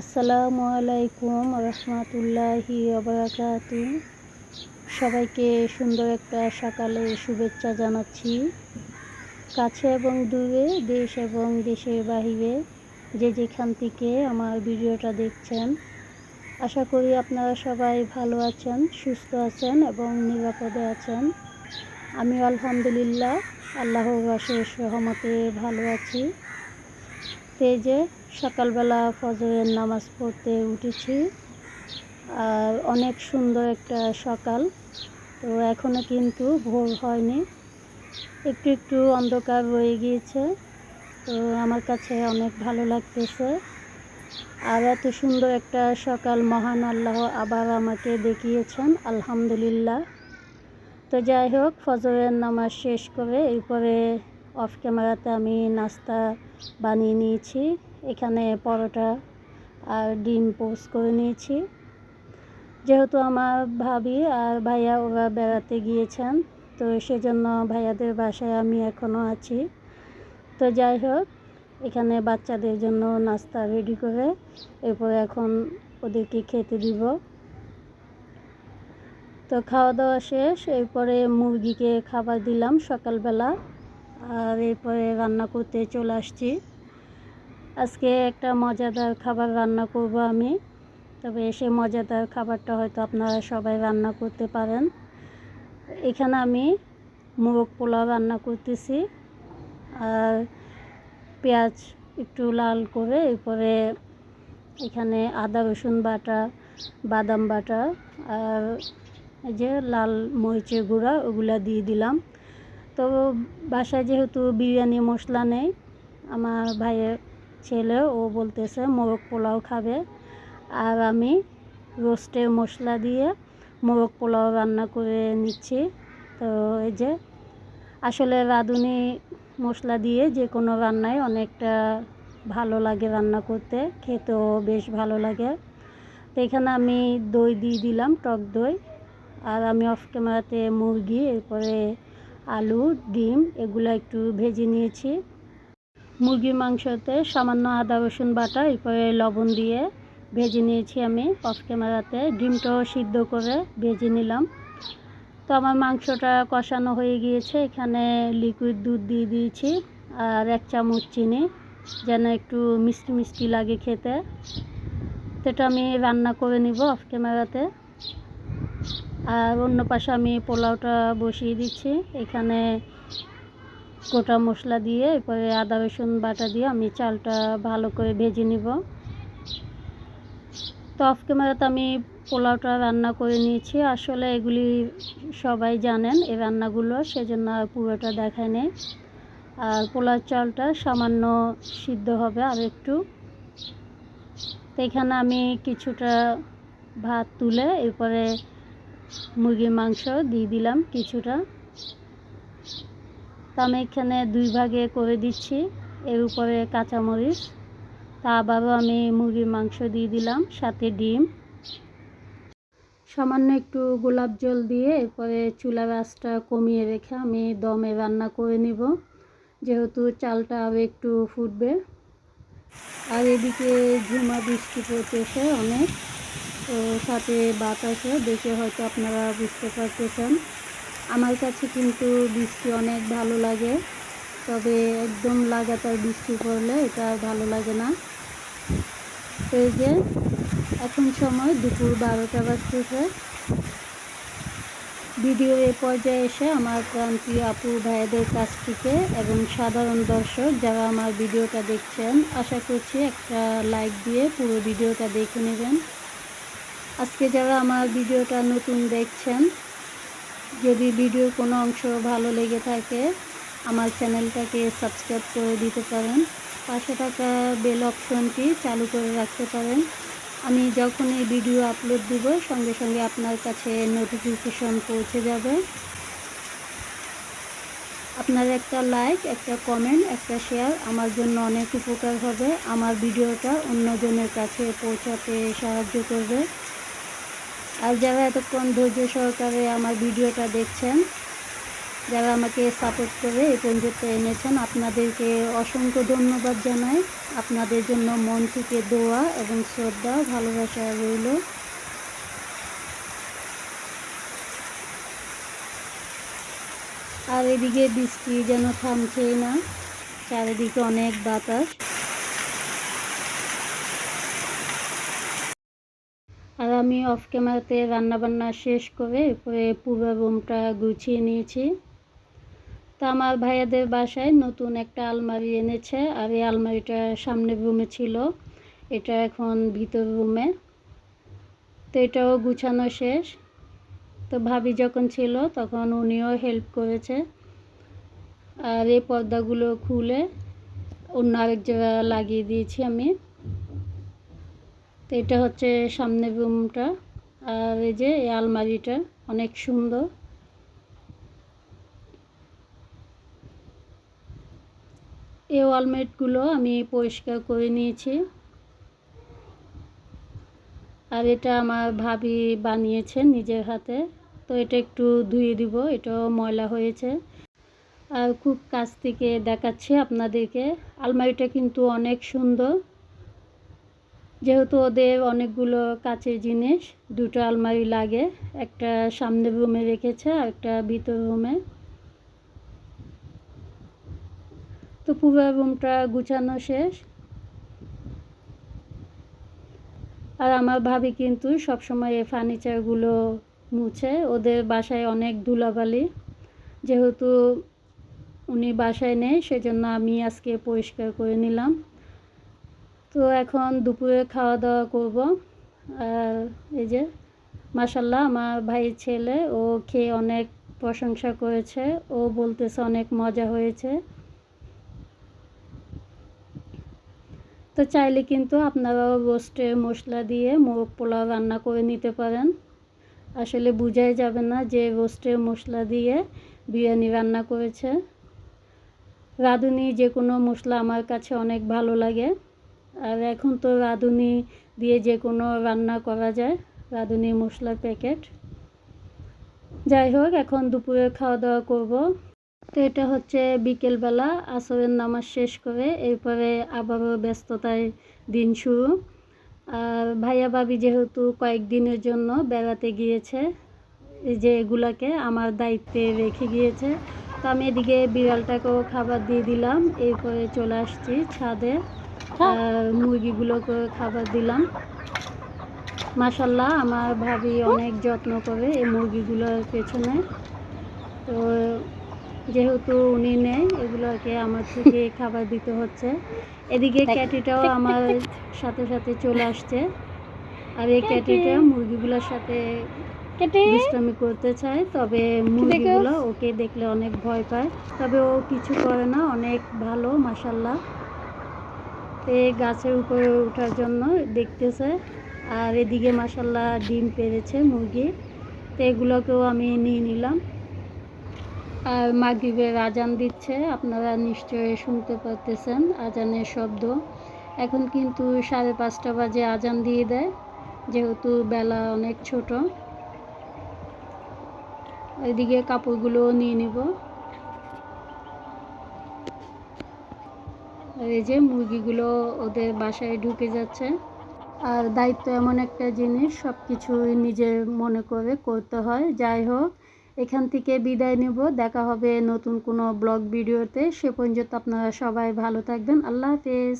আসসালামু আলাইকুম রহমতুল্লাহি আবরাকাতু সবাইকে সুন্দর একটা সকালে শুভেচ্ছা জানাচ্ছি। কাছে এবং দূরে, দেশ এবং দেশের বাহিরে যে যেখান থেকে আমার ভিডিওটা দেখছেন, আশা করি আপনারা সবাই ভালো আছেন, সুস্থ আছেন এবং নিরাপদে আছেন। আমি আলহামদুলিল্লাহ, আল্লাহর রহমতে ভালো আছি। তো যে সকালবেলা ফজরের নামাজ পড়তে উঠেছি। আর অনেক সুন্দর একটা সকাল। তো এখনও কিন্তু ভোর হয়নি। একটু একটু অন্ধকার রয়ে গিয়েছে। তো আমার কাছে অনেক ভালো লাগতেছে। আর এত সুন্দর একটা সকাল মহান আল্লাহ আবার আমাকে দেখিয়েছেন, আলহামদুলিল্লাহ। তো যাই হোক, ফজরের নামাজ শেষ করে এরপরে অফ ক্যামেরাতে আমি নাস্তা বানিয়ে নিয়েছি। এখানে পরোটা আর ডিম পোস্ট করে নিয়েছি। যেহেতু আমার ভাবি আর ভাইয়া ওরা বেড়াতে গিয়েছেন, তো সেজন্য ভাইয়াদের বাসায় আমি এখনও আছি। তো যাই হোক, এখানে বাচ্চাদের জন্য নাস্তা রেডি করে এরপরে এখন ওদেরকে খেতে দিব। তো খাওয়া দাওয়া শেষ, এরপরে মুরগিকে খাবার দিলাম সকালবেলা। আর এরপরে রান্না করতে চলে আসছি। আজকে একটা মজাদার খাবার রান্না করব আমি। তবে সে মজাদার খাবারটা হয়তো আপনারা সবাই রান্না করতে পারেন। এখানে আমি মুরগ পোলাও রান্না করতেছি। আর পেঁয়াজ একটু লাল করে এরপরে এখানে আদা, রসুন বাটা, বাদাম বাটা আর এই যে লাল মরিচের গুঁড়া ওগুলা দিয়ে দিলাম। তো বাসায় যেহেতু বিরিয়ানি মশলা নেই, আমার ভাইয়ের ছেলে, ও বলতেছে মোরগ পোলাও খাবে। আর আমি রোস্টের মশলা দিয়ে মোরগ পোলাও রান্না করে নিচ্ছি। তো এই যে, আসলে রাঁধুনি মশলা দিয়ে যে কোনো রান্নায় অনেকটা ভালো লাগে রান্না করতে, খেতেও বেশ ভালো লাগে। তো এখানে আমি দই দিয়ে দিলাম, টক দই। আর আমি অফ ক্যামেরাতে মুরগি, এরপরে আলু, ডিম এগুলো একটু ভেজে নিয়েছি। মুরগির মাংসতে সামান্য আদা, রসুন বাটা, এরপরে লবণ দিয়ে ভেজে নিয়েছি আমি অফ ক্যামেরাতে ডিমটাও সিদ্ধ করে ভেজে নিলাম। তো আমার মাংসটা কষানো হয়ে গিয়েছে। এখানে লিকুইড দুধ দিয়ে দিয়েছি আর এক চামচ চিনি, যেন একটু মিষ্টি মিষ্টি লাগে খেতে। তো এটা আমি রান্না করে নিব অফ ক্যামেরাতে আর অন্য পাশে আমি পোলাওটা বসিয়ে দিচ্ছি। এখানে গোটা মশলা দিয়ে, এরপরে আদা, রসুন বাটা দিয়ে আমি চালটা ভালো করে ভেজে নিব। তো অফ ক্যামেরাতে আমি পোলাওটা রান্না করে নিয়েছি। আসলে এগুলি সবাই জানেন এই রান্নাগুলো, সেজন্য আর পুরোটা দেখায় নেই। আর পোলার চালটা সামান্য সিদ্ধ হবে আর একটু। তো এখানে আমি কিছুটা ভাত তুলে, এরপরে মুরগির মাংস দিয়ে দিলাম কিছুটা। তা আমি এখানে দুই ভাগে করে দিচ্ছি। এর উপরে কাঁচামরিচ। তা আবারও আমি মুরগির মাংস দিয়ে দিলাম, সাথে ডিম। সামান্য একটু গোলাপ জল দিয়ে এরপরে চুলার আঁচটা কমিয়ে রেখে আমি দমে রান্না করে নিব। যেহেতু চালটা আরও একটু ফুটবে। আর এদিকে ঝুমা বৃষ্টি পড়তেছে অনেক। তো সাথে বাতাসে দেখে হয়তো আপনারা বুঝতে পারতেছেন। আমার কাছে কিন্তু বৃষ্টি অনেক ভালো লাগে, তবে একদম লাগাতার বৃষ্টি পড়লে এটা ভালো লাগে না। এই যে, এখন সময় দুপুর বারোটা বাজতেছে। ভিডিও এ পর্যায়ে এসে আমার প্রান্তীয় আপু ভাইদের কাছ থেকে এবং সাধারণ দর্শক যারা আমার ভিডিওটা দেখছেন, আশা করছি একটা লাইক দিয়ে পুরো ভিডিওটা দেখে নেবেন। আজকে যারা আমার ভিডিওটা নতুন দেখছেন, যদি ভিডিওর কোনো অংশ ভালো লেগে থাকে, আমার চ্যানেলটাকে সাবস্ক্রাইব করে দিতে পারেন। পাশে থাকা বেল অপশনটি চালু করে রাখতে পারেন। আমি যখন এই ভিডিও আপলোড দিব, সঙ্গে সঙ্গে আপনার কাছে নোটিফিকেশন পৌঁছে যাবে। আপনার একটা লাইক একটা কমেন্ট একটা শেয়ার আমার জন্য অনেক উপকার হবে। আমার ভিডিওটা অন্যজনের কাছে পৌঁছাতে সাহায্য করবে। আর যারা এতক্ষণ ধৈর্য সহকারে আমার ভিডিওটা দেখছেন, যারা আমাকে সাপোর্ট করে এই পর্যন্ত এনেছেন, আপনাদেরকে অসংখ্য ধন্যবাদ জানাই। আপনাদের জন্য মন থেকে দোয়া এবং শ্রদ্ধা, ভালোবাসা রইল। আর এদিকে বৃষ্টি যেন থামছেই না, চারিদিকে অনেক বাতাস। আমি অফ ক্যামেরাতে রান্নাবান্না শেষ করে এরপরে পুরো রুমটা গুছিয়ে নিয়েছি। তো আমার ভাইয়াদের বাসায় নতুন একটা আলমারি এনেছে, আর এই আলমারিটা সামনের রুমে ছিল। এটা এখন ভিতর রুমে তো এটাও গুছানো শেষ। তো ভাবি যখন ছিল তখন উনিও হেল্প করেছে। আর এই পর্দাগুলো খুলে অন্য আরেক জায়গা লাগিয়ে দিয়েছি আমি। তো এটা হচ্ছে সামনের রুমটা। আর এই যে এই আলমারিটা অনেক সুন্দর। এই ওয়ালমেটগুলো আমি পরিষ্কার করে নিয়েছি। আর এটা আমার ভাবি বানিয়েছে নিজের হাতে। তো এটা একটু ধুয়ে দিব, এটাও ময়লা হয়েছে। আর খুব কাছ থেকে দেখাচ্ছি আপনাদেরকে। আলমারিটা কিন্তু অনেক সুন্দর। যেহেতু ওদের অনেকগুলো কাচের জিনিস, দুটো আলমারি লাগে, একটা সামনের রুমে রেখেছে আর একটা ভিতর রুমে। তো পুরো রুমটা গুছানো শেষ। আর আমার ভাবি কিন্তু সবসময় এই ফার্নিচারগুলো মুছে। ওদের বাসায় অনেক ধুলাবালি। যেহেতু উনি বাসায় নেই, সেজন্য আমি আজকে পরিষ্কার করে নিলাম। তো এখন দুপুরে খাওয়া দাওয়া করব। আর এই যে মাসাল্লাহ আমার ভাইয়ের ছেলে, ও খেয়ে অনেক প্রশংসা করেছে। ও বলতেছে অনেক মজা হয়েছে। তো চাইলে কিন্তু আপনারাও রোস্টের মশলা দিয়ে মোরগ পোলাও রান্না করে নিতে পারেন। আসলে বোঝাই যাবে না যে রোস্টের মশলা দিয়ে বিরিয়ানি রান্না করেছে। রাঁধুনি যে কোনো মশলা আমার কাছে অনেক ভালো লাগে। আর এখন তো রাঁধুনি দিয়ে যে কোনো রান্না করা যায়, রাঁধুনি মশলার প্যাকেট। যাই হোক, এখন দুপুরে খাওয়া দাওয়া করব। তো এটা হচ্ছে বিকেলবেলা, আসরের নামাজ শেষ করে এরপরে আবারও ব্যস্ততায় দিন শুরু। আর ভাইয়া ভাবি যেহেতু কয়েকদিনের জন্য বেড়াতে গিয়েছে যে এগুলাকে আমার দায়িত্বে রেখে গিয়েছে, তো আমি এদিকে বিড়ালটাকেও খাবার দিয়ে দিলাম, এরপরে চলে আসছি ছাদে। মুরগিগুলোকে খাবার দিলাম। মাসাল্লাহ আমার ভাবি অনেক যত্ন করে এই মুরগিগুলোর পেছনে। তো যেহেতু উনি নেই এগুলোকে আমার থেকে খাবার দিতে হচ্ছে। এদিকে ক্যাটিটাও আমার সাথে সাথে চলে আসছে। আর এই ক্যাটিটা মুরগিগুলোর সাথে দুষ্টামি করতে চায় তবে মুরগিগুলো ওকে দেখলে অনেক ভয় পায়। তবে ও কিছু করে না অনেক ভালো মাসাল্লাহ এই গাছের উপরে ওঠার জন্য দেখতেছে। আর এদিকে মাসাল্লাহ ডিম পেরেছে, মুরগি। তো এগুলোকেও আমি নিয়ে নিলাম। আর মাগরিবের আজান দিচ্ছে, আপনারা নিশ্চয়ই শুনতে পারতেছেন আজানের শব্দ। এখন কিন্তু সাড়ে পাঁচটা বাজে আজান দিয়ে দেয়, যেহেতু বেলা অনেক ছোট। এদিকে কাপড়গুলোও নিয়ে নিব। এই যে মুরগিগুলো ওদের বাসায় ঢুকে যাচ্ছে। আর দায়িত্ব এমন একটা জিনিস সব কিছুই নিজের মনে করে করতে হয়। যাই হোক, এখান থেকে বিদায় নেব। দেখা হবে নতুন কোনো ব্লগ ভিডিওতে। সে পর্যন্ত আপনারা সবাই ভালো থাকবেন। আল্লাহ হাফেজ।